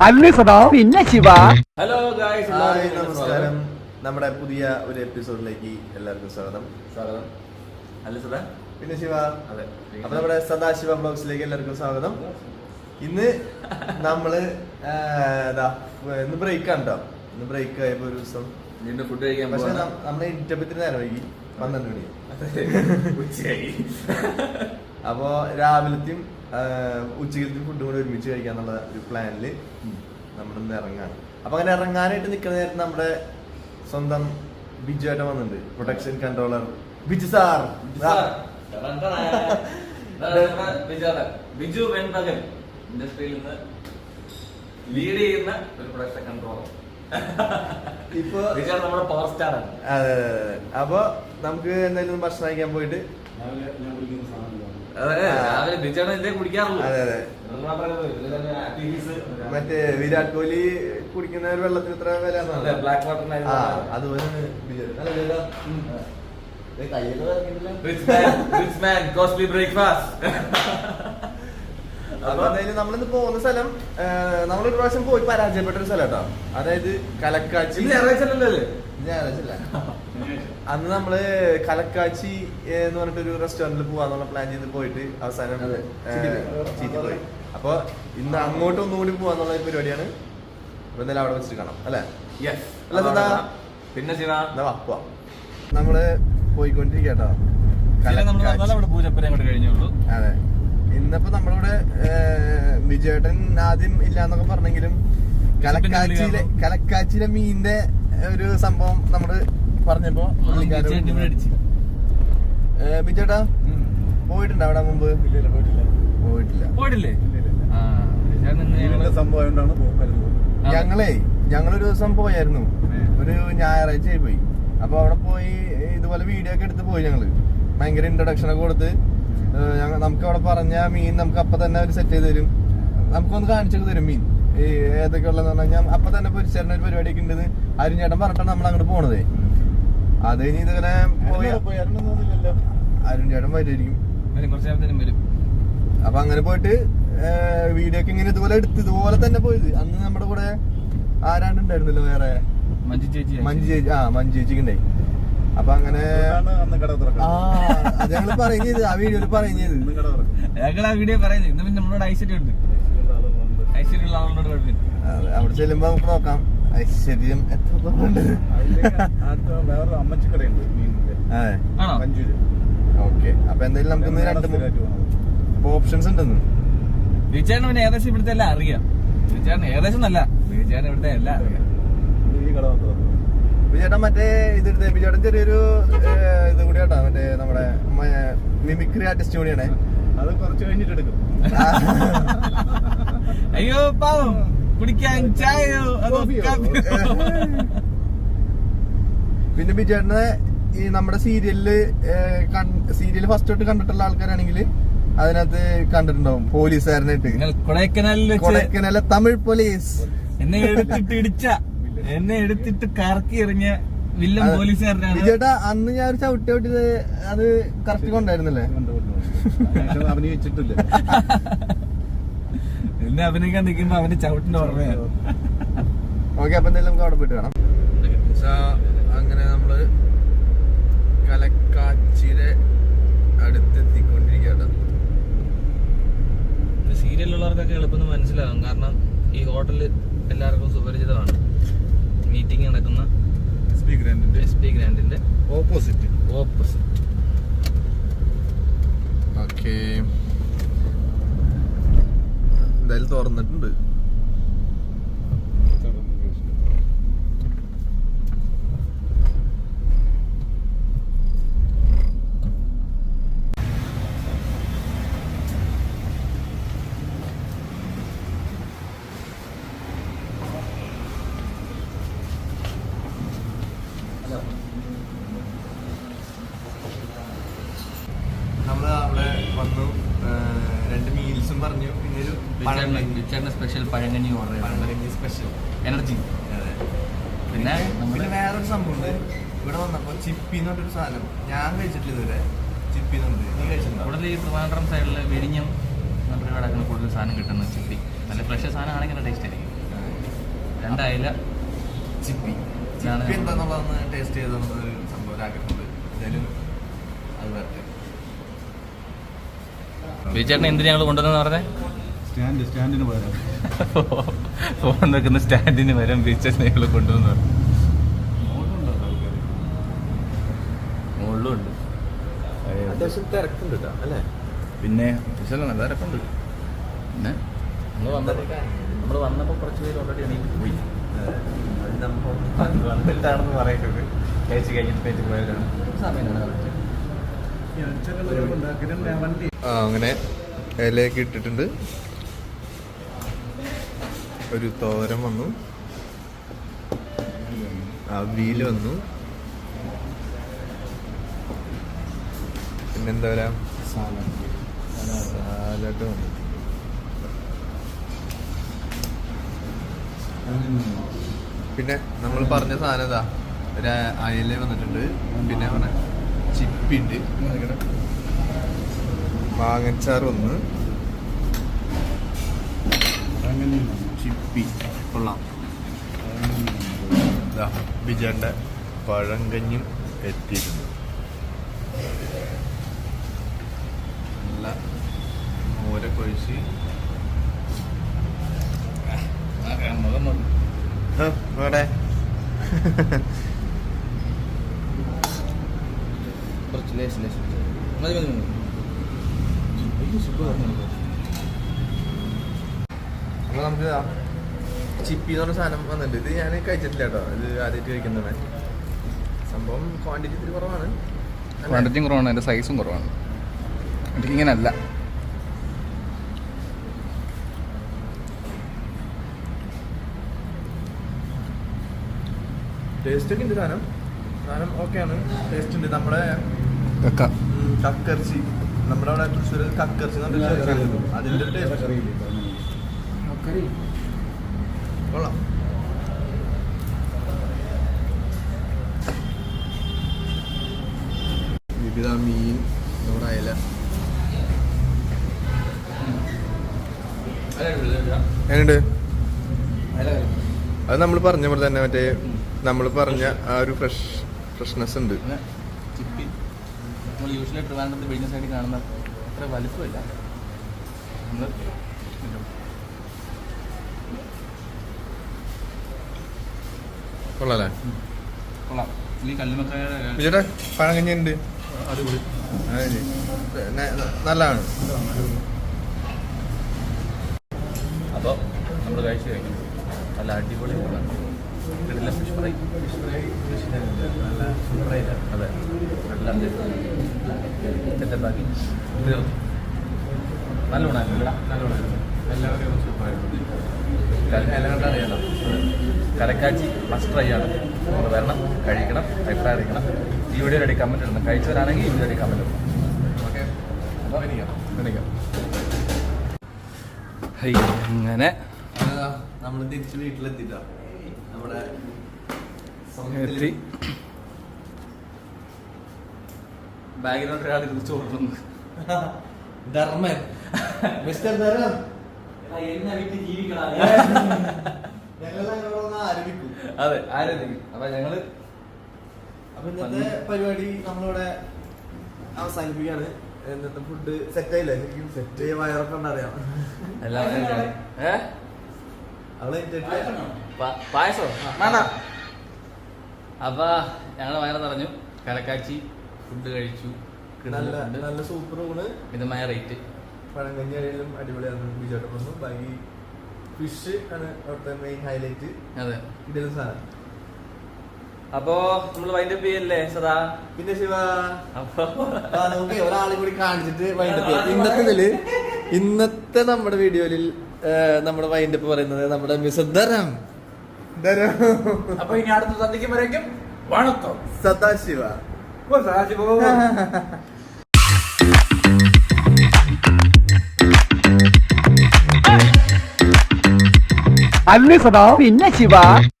അല്ല സദാ പിന്നെ ശിവ. ഹലോ ഗായ്സ് ഹായ് നമസ്കാരം. നമ്മുടെ പുതിയ ഒരു എപ്പിസോഡിലേക്ക് എല്ലാവർക്കും സ്വാഗതം. സ്വാഗതം. അല്ല സദാ. പിന്നെ ശിവ. അതെ. അപ്പൊ നമ്മുടെ സദാശിവ ബ്ലോഗ്സിലേക്ക് എല്ലാവർക്കും സ്വാഗതം. ഇന്ന് നമ്മൾ ഇന്ന് ബ്രേക്ക് ആണ് കേട്ടോ ഇന്ന് ബ്രേക്ക് ആയപ്പോ ഒരു ദിവസം. വീണ്ടും ഫുഡ് കഴിക്കാൻ പക്ഷെ നമ്മുടെ നം- നമ്മളെ ഇറ്റപ്പത്തിന് നേരം വൈകി. പന്ത്രണ്ട് മണി. ഉച്ചയായി. അപ്പോ രാവിലത്തെയും ഉച്ചക്കലത്തെയും ഫുഡും കൂടെ ഒരുമിച്ച് കഴിക്കാന്നുള്ള ഒരു പ്ലാനിൽ നമ്മൾ ഇന്ന് ഇറങ്ങാണ്. അപ്പൊ അങ്ങനെ ഇറങ്ങാനായിട്ട് നിൽക്കുന്ന നേരത്ത് നമ്മുടെ സ്വന്തം ബിജു ഏട്ടൻ വന്നിട്ടുണ്ട്. Protection controller Biju sir. Biju Venpakal. ഇൻഡസ്ട്രിയിൽ നിന്ന് ലീഡ് ചെയ്യുന്ന ഒരു പ്രൊഡക്ഷൻ കൺട്രോളർ ഇപ്പൊ നമ്മുടെ പവർ സ്റ്റാർ ആണ്. അതെ അതെ അതെ. അപ്പൊ നമുക്ക് എന്തായാലും ഭക്ഷണം കഴിക്കാൻ പോയിട്ട് അതെ അതെ. മറ്റേ വിരാട് കോഹ്ലി കുടിക്കുന്ന ഒരു വെള്ളത്തിന് ഇത്ര വില ബ്ലാക്ക് വാട്ടർ. അതുപോലെ നല്ല അപ്പൊ നമ്മളിന്ന് പോകുന്ന സ്ഥലം നമ്മൾ ഒരു പ്രാവശ്യം പോയി പരാജയപ്പെട്ട ഒരു സ്ഥലം കേട്ടോ അതായത് കലക്കാച്ചി. ഞായറാഴ്ച? അന്ന് നമ്മൾ കലക്കാച്ചി എന്ന് പറഞ്ഞിട്ട് ഒരു റെസ്റ്റോറന്റിൽ പോവാന്നുള്ള പ്ലാൻ ചെയ്ത് പോയിട്ട് അവസാനം ചീറ്റി പോയി. അപ്പൊ ഇന്ന് അങ്ങോട്ട് ഒന്നുകൂടി പോവാന്നുള്ള പരിപാടിയാണ്. അപ്പൊ എന്തായാലും അവിടെ വെച്ചിട്ട് കാണാം അല്ലെ. അല്ല, എന്താ പിന്നെ പോവാ. നമ്മൾ പോയിക്കൊണ്ടിരിക്കട്ടോ. അതെ. ഇന്നിപ്പോ നമ്മളിവിടെ വിജയേട്ടൻ ആദ്യം ഇല്ലാന്നൊക്കെ പറഞ്ഞെങ്കിലും കലക്കാച്ചിയിലെ കലക്കാച്ചിയിലെ മീനിന്റെ ഒരു സംഭവം നമ്മൾ പറഞ്ഞപ്പോ വിജയേട്ടാ പോയിട്ടുണ്ട് ബിജേട്ടാ അവിടെ മുമ്പ്? പോയിട്ടില്ല. പോയിട്ടില്ലേ. ആ, ചേട്ടൻ ഇന്ന് ഞങ്ങൾ സംഭവം ആ. ഞങ്ങളേ ഞങ്ങളൊരു ദിവസം പോയായിരുന്നു. ഒരു ഞായറാഴ്ചയായി പോയി. അപ്പൊ അവിടെ പോയി ഇതുപോലെ വീഡിയോ ഒക്കെ എടുത്ത് പോയി ഞങ്ങൾ. ഭയങ്കര ഇൻട്രൊഡക്ഷൻ ഒക്കെ കൊടുത്ത് നമുക്ക് അവിടെ പറഞ്ഞ മീൻ നമുക്ക് അപ്പൊ തന്നെ അവർ സെറ്റ് ചെയ്ത് തരും. നമുക്കൊന്ന് കാണിച്ചൊക്കെ തരും മീൻ. ഈ ഏതൊക്കെ ഉള്ളതെന്ന് പറഞ്ഞു കഴിഞ്ഞാൽ അപ്പൊ തന്നെ പൊരിച്ചേരുന്ന ഒരു പരിപാടിയൊക്കെ ഉണ്ട് ആരും ചേട്ടൻ പറഞ്ഞിട്ടാണ് നമ്മൾ അങ്ങോട്ട് പോണത്. അത് കഴിഞ്ഞ് ഇതിങ്ങനെ പോയി അരുൺ ചേട്ടൻ വരുമായിരിക്കും കുറച്ച് നേരത്തേനും വരും. അപ്പൊ അങ്ങനെ പോയിട്ട് വീഡിയോ ഒക്കെ ഇങ്ങനെ ഇതുപോലെ എടുത്ത് ഇതുപോലെ തന്നെ പോയത്. അന്ന് നമ്മുടെ കൂടെ ആരാണ്ടുണ്ടായിരുന്നല്ലോ വേറെ? മഞ്ജു ചേച്ചി മഞ്ജു ചേച്ചി ആ മഞ്ജു ചേച്ചിക്ക് ഉണ്ടായി. അപ്പൊ അങ്ങനെ അത് ഞങ്ങൾ പറയും ചെയ്ത് ആ വീഡിയോയിൽ പറയും ചെയ്ത് ഞങ്ങൾ ആ വീഡിയോ പറയുന്നത്. ഇന്ന് പിന്നെ നമ്മളോട് ഐശ്വര്യം ഉണ്ട്. ഐശ്വര്യം ഉള്ള ആളോട് കുഴപ്പമില്ല അതെ, അവിടെ ചെല്ലുമ്പോ നമുക്ക് നോക്കാം. ഐശ്വര്യം ഉണ്ട് അതെ മഞ്ചൂര്. ഓക്കെ. അപ്പൊ എന്തായാലും നമുക്ക് രണ്ട്. ഓപ്ഷൻസ് ഉണ്ടെന്ന്. വിചാരണ പിന്നെ ഏകദേശം ഇവിടുത്തെ എല്ലാം അറിയാം. വിചാരണ ഏകദേശം നല്ല. വിചാരണ ഇവിടുത്തെ എല്ലാം അറിയാം. ഈ കട ചേട്ടാ മറ്റേ ഇത് എടുത്തേ ചേട്ടൻ ചെറിയൊരു ഇത് കൂടി കേട്ടോ മറ്റേ നമ്മുടെ മിമിക്രി ആർട്ടിസ്റ്റ് കൂടിയാണേ. അത് കുറച്ച് കഴിഞ്ഞിട്ട് എടുക്കും അയ്യോ പാവം. കുടിക്കാൻ ചായയോ? പിന്നെ ബിജേട്ടനെ ഈ നമ്മുടെ സീരിയലിൽ സീരിയൽ ഫസ്റ്റ് തൊട്ട് കണ്ടിട്ടുള്ള ആൾക്കാരാണെങ്കിൽ അതിനകത്ത് കണ്ടിട്ടുണ്ടാവും പോലീസുകാരനായിട്ട്. കൊടൈക്കനാലിൽ വെച്ച് കൊടൈക്കനാലെ തമിഴ് പോലീസ്. എന്നെ ഇടിച്ച. എന്നെ എടുത്തിട്ട് കറക്കി എറിഞ്ഞ വില്ലൻ പോലീസുകാരനാണ്. ചേട്ടാ അന്ന് ഞാൻ ഒരു ചവിട്ടി ചവിട്ടിയത് അത് കറക്റ്റ് കൊണ്ടായിരുന്നല്ലേ? അഭിനയിച്ചിട്ടില്ല എന്നെ അഭിനയിക്കാൻ നിൽക്കുമ്പോ അവന്റെ ചവിട്ടിന്റെ ഓർമ്മയാണ്. ഓക്കെ അപ്പൊ എന്തായാലും നമുക്ക് അവിടെ പോയിട്ട് കാണാം. അങ്ങനെ നമ്മൾ കലക്കാച്ചിയുടെ അടുത്തെത്തിക്കൊണ്ടിരിക്കുകയാണ്. സീരിയലുള്ളവർക്കൊക്കെ എളുപ്പം മനസ്സിലാകും കാരണം ഈ ഹോട്ടലിൽ എല്ലാവർക്കും സുപരിചിതമാണ്. മീറ്റിംഗ് നടക്കുന്ന എസ് പി ഗ്രാൻഡിന്റെ എസ് പി ഗ്രാൻഡിന്റെ ഓപ്പോസിറ്റ് ഓപ്പോസിറ്റ് ഓക്കെ എന്തായാലും തുറന്നിട്ടുണ്ട്. നമ്മൾ അവിടെ വന്നു രണ്ട് മീൽസും പറഞ്ഞു. പിന്നെ ഒരു വിച്ചാറിന്റെ സ്പെഷ്യൽ പഴങ്കഞ്ഞി ഓർഡർ പഴങ്കഞ്ഞി സ്പെഷ്യൽ എനർജി പിന്നെ പിന്നെ നമ്മൾ വേറൊരു സംഭവം ഉണ്ട്. ഇവിടെ വന്നപ്പോൾ ചിപ്പി എന്ന് പറഞ്ഞൊരു സാധനം. ഞാൻ കഴിച്ചിട്ടില്ല ഇതുവരെ. ചിപ്പി എന്നുണ്ട് നീ കൂടുതൽ ഈ ട്രിവാൻഡ്രം സൈഡിൽ വിഴിഞ്ഞം കൂടുതൽ സാധനം കിട്ടുന്നത് ചിപ്പി. നല്ല ഫ്രഷ് സാധനം ആണെങ്കിൽ ടേസ്റ്റ് ആയിരിക്കും രണ്ടായില ചിപ്പി. ഇതാണ് ചിപ്പി എന്താന്നുള്ളതൊന്ന് ടേസ്റ്റ് ചെയ്തെന്നുള്ളത് സംഭവം ആഗ്രഹമുണ്ട് എന്തായാലും അത് വരട്ടെ. ബിജുചേട്ടൻ എന്തിനാ ഞങ്ങൾ കൊണ്ടുവന്നെന്ന് പറഞ്ഞേ? സ്റ്റാൻഡ് സ്റ്റാൻഡിന് പകരം. ഫോൺ നിൽക്കുന്ന സ്റ്റാൻഡിന് വരും ബീച്ചസ് ഞങ്ങൾ കൊണ്ടുവന്നു മുകളിലുണ്ട് അത്യാവശ്യം തിരക്കുണ്ട് കേട്ടോ അല്ലേ? പിന്നെ പക്ഷേ നല്ല തിരക്കുണ്ട്. പിന്നെ നമ്മൾ വന്നപ്പോൾ നമ്മൾ വന്നപ്പോൾ കുറച്ച് പേര് ഓൾറെഡി എണീറ്റ് പോയി. വന്നിട്ടാണെന്ന് പറയുന്നത് കഴിച്ച് കഴിഞ്ഞിട്ട് അങ്ങനെ ഇലയൊക്കെ ഇട്ടിട്ടുണ്ട്. ഒരു തോരൻ വന്നു. അവിയൽ വന്നു. പിന്നെന്താ പറയാ? സാലഡ് വന്നു. പിന്നെ നമ്മൾ പറഞ്ഞ സാധനം ഇതാ. ഒരു അയല വന്നിട്ടുണ്ട്. പിന്നെ പറഞ്ഞ ചിപ്പിണ്ട് മാങ്ങച്ചാർ ഒന്ന്. ചിപ്പി കൊള്ളാം. ബിജാന്റെ പഴങ്കഞ്ഞും എത്തിയിട്ടുണ്ട്. നല്ല മോരൊക്കെ ഒഴിച്ച് വേടെ കുറച്ച് ലേശം ലേശം മതി മതി നമുക്ക്. ചിപ്പി എന്ന് പറഞ്ഞ സാധനം വന്നിട്ടുണ്ട്. ഇത് ഞാൻ കഴിച്ചിട്ടില്ല കേട്ടോ. ഇത് ആദ്യമായിട്ട് കഴിക്കുന്നതാണ് സംഭവം ക്വാണ്ടിറ്റി ഇത്തിരി കുറവാണ്? ക്വാണ്ടിറ്റിയും കുറവാണ്. അതിന്റെ സൈസും കുറവാണ്. എനിക്ക് ഇങ്ങനെ അല്ല ടേസ്റ്റ് ഒക്കെ ഉണ്ട് സാധനം. സാധനം ഓക്കെയാണ് ടേസ്റ്റ് ഉണ്ട് നമ്മുടെ കക്കർച്ചി നമ്മുടെ അവിടെ തൃശ്ശൂർ കക്കർച്ചി അതിന്റെ ടേസ്റ്റ് കൊള്ളാം. വിവിധ മീൻ നമ്മുടെ അയല എങ്ങനെയുണ്ട്? അത് നമ്മൾ പറഞ്ഞ പോലെ തന്നെ മറ്റേ നമ്മൾ പറഞ്ഞ ആ ഒരു ഫ്രഷ് ഫ്രഷ്നെസ് ഉണ്ട്. പിന്നെ ചിപ്പി. നമ്മൾ യൂഷ്വലി ട്രിവാൻഡ്രത്ത് വിഴിഞ്ഞ സൈഡിൽ കാണുന്ന അത്ര വലുപ്പമില്ല. നമ്മൾ കൊള്ളാം. ഇനി കല്ലുമക്കായുടെ വിജയുടെ പഴങ്കഞ്ഞി ഉണ്ട് അടിപൊളി. നല്ലതാണ്. അപ്പോൾ നമ്മൾ കഴിച്ചു കഴിഞ്ഞു. നല്ല അടിപൊളി കരക്കാച്ചി ഫസ്റ്റ് ട്രൈ ആണ്. നമ്മൾ വരണം കഴിക്കണം അഭിപ്രായം അറിയിക്കണം ഈ വീഡിയോ റെഡി കമന്റ് ഇടണം. കഴിച്ചവരാണെങ്കിൽ ഈ വീഡിയോ റെഡി കമന്റ് ഇടണം. ഓക്കെ അങ്ങനെ. നമ്മൾ തിരിച്ച് വീട്ടിലെത്തിട്ടോ. നമ്മുടെ എത്തി ബാക്ക്ഗ്രൗണ്ട് ഒരാൾ ചോറുന്നു ധർമ്മൻ. മിസ്റ്റർ ധർമ്മൻ. ആരംഭിക്കും. അതെ ആരെന്തെങ്കിലും അപ്പൊ ഞങ്ങൾ അപ്പൊ ഇന്നത്തെ പരിപാടി നമ്മളിവിടെ അവസാനിപ്പിക്കുകയാണ്. ഇന്നത്തെ ഫുഡ് സെറ്റ് ആയില്ല? എനിക്ക് സെറ്റ് ചെയ്യ വയറൊക്കെ ഉണ്ടറിയാം എല്ലാവരും ഏ? അവളെ പായസോ വേണ്ട അപ്പൊ ഞങ്ങൾ വയറ് നിറഞ്ഞു. കലക്കാച്ചി ഫുഡ് കഴിച്ചു. നല്ല നല്ല സൂപ്പർ ഊണ് മിതമായ റേറ്റ് പഴങ്കഞ്ഞി ആയാലും അടിപൊളിയാണ് ബിജോട്ടം വന്നു ബാക്കി ഫിഷ് ആണ് അവിടുത്തെ മെയിൻ ഹൈലൈറ്റ് അതെ. ഇതൊരു സാധനം. അപ്പോ നമ്മൾ വൈൻഡപ്പ് ചെയ്യല്ലേ സദാ? പിന്നെ ശിവ? അപ്പൊ നമുക്ക് ഒരാളെ കൂടി കാണിച്ചിട്ട് വൈൻഡപ്പ് ചെയ്യാം. ഇന്നത്തെ ഇന്നത്തെ നമ്മുടെ വീഡിയോയിൽ നമ്മുടെ വൈൻഡപ്പ് പറയുന്നത് നമ്മുടെ മിസദ്ധരം ധരം അപ്പൊ ഇനി അടുത്ത സന്ധിക്കും വരേക്കും വണത്തോ സദാശിവ. സദാശിവ അല്ലേ സദാ? പിന്നെ ശിവ.